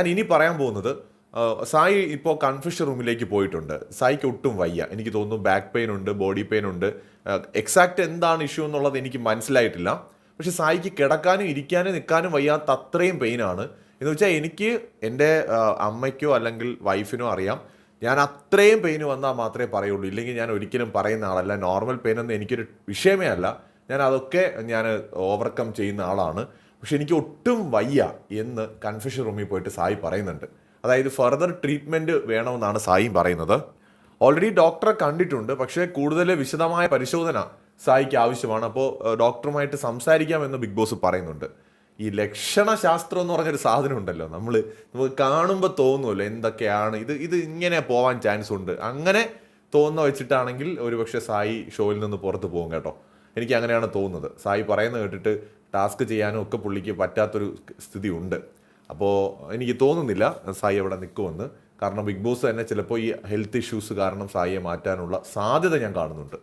ഞാൻ ഇനി പറയാൻ പോകുന്നത് സായി ഇപ്പോൾ കൺഫ്യൂഷൻ റൂമിലേക്ക് പോയിട്ടുണ്ട്. സായിക്ക് ഒട്ടും വയ്യ. എനിക്ക് തോന്നുന്നു ബാക്ക് പെയിൻ ഉണ്ട് ബോഡി പെയിൻ ഉണ്ട്. എക്സാക്റ്റ് എന്താണ് ഇഷ്യൂ എന്നുള്ളത് എനിക്ക് മനസ്സിലായിട്ടില്ല. പക്ഷെ സായിക്ക് കിടക്കാനും ഇരിക്കാനും നിൽക്കാനും വയ്യാത്ത അത്രയും പെയിനാണ് എന്ന് വെച്ചാൽ എനിക്ക് എന്റെ അമ്മയ്ക്കോ അല്ലെങ്കിൽ വൈഫിനോ അറിയാം. ഞാൻ അത്രയും പെയിൻ വന്നാൽ മാത്രമേ പറയുള്ളൂ. ഇല്ലെങ്കിൽ ഞാൻ ഒരിക്കലും പറയുന്ന ആളല്ല. നോർമൽ പെയിൻ ഒന്നും എനിക്കൊരു വിഷയമേ അല്ല. ഞാൻ അതൊക്കെ ഞാൻ ഓവർകം ചെയ്യുന്ന ആളാണ്. പക്ഷെ എനിക്ക് ഒട്ടും വയ്യ എന്ന് കൺഫ്യൂഷൻ റൂമിൽ പോയിട്ട് സായി പറയുന്നുണ്ട്. അതായത് ഫർദർ ട്രീറ്റ്മെന്റ് വേണമെന്നാണ് സായിയും പറയുന്നത്. ഓൾറെഡി ഡോക്ടറെ കണ്ടിട്ടുണ്ട് പക്ഷേ കൂടുതൽ വിശദമായ പരിശോധന സായിക്ക് ആവശ്യമാണ്. അപ്പോൾ ഡോക്ടറുമായിട്ട് സംസാരിക്കാമെന്ന് ബിഗ് ബോസ് പറയുന്നുണ്ട്. ഈ ലക്ഷണശാസ്ത്രം എന്ന് പറഞ്ഞൊരു സാധനം ഉണ്ടല്ലോ നമ്മൾ നമുക്ക് കാണുമ്പോൾ തോന്നുമല്ലോ എന്തൊക്കെയാണ് ഇത് ഇത് ഇങ്ങനെ പോവാൻ ചാൻസ് ഉണ്ട്. അങ്ങനെ തോന്നുന്ന വെച്ചിട്ടാണെങ്കിൽ ഒരുപക്ഷെ സായി ഷോയിൽ നിന്ന് പുറത്ത് പോകും കേട്ടോ. എനിക്ക് അങ്ങനെയാണ് തോന്നുന്നത്. സായി പറയുന്നത് കേട്ടിട്ട് ടാസ്ക് ചെയ്യാനും ഒക്കെ പുള്ളിക്ക് പറ്റാത്തൊരു സ്ഥിതി ഉണ്ട് അപ്പോൾ എനിക്ക് തോന്നുന്നില്ല സായി അവിടെ നിൽക്കുമെന്ന് കാരണം ബിഗ് ബോസ് തന്നെ ചിലപ്പോൾ ഈ ഹെൽത്ത് ഇഷ്യൂസ് കാരണം സായിയെ മാറ്റാനുള്ള സാധ്യത ഞാൻ കാണുന്നുണ്ട്.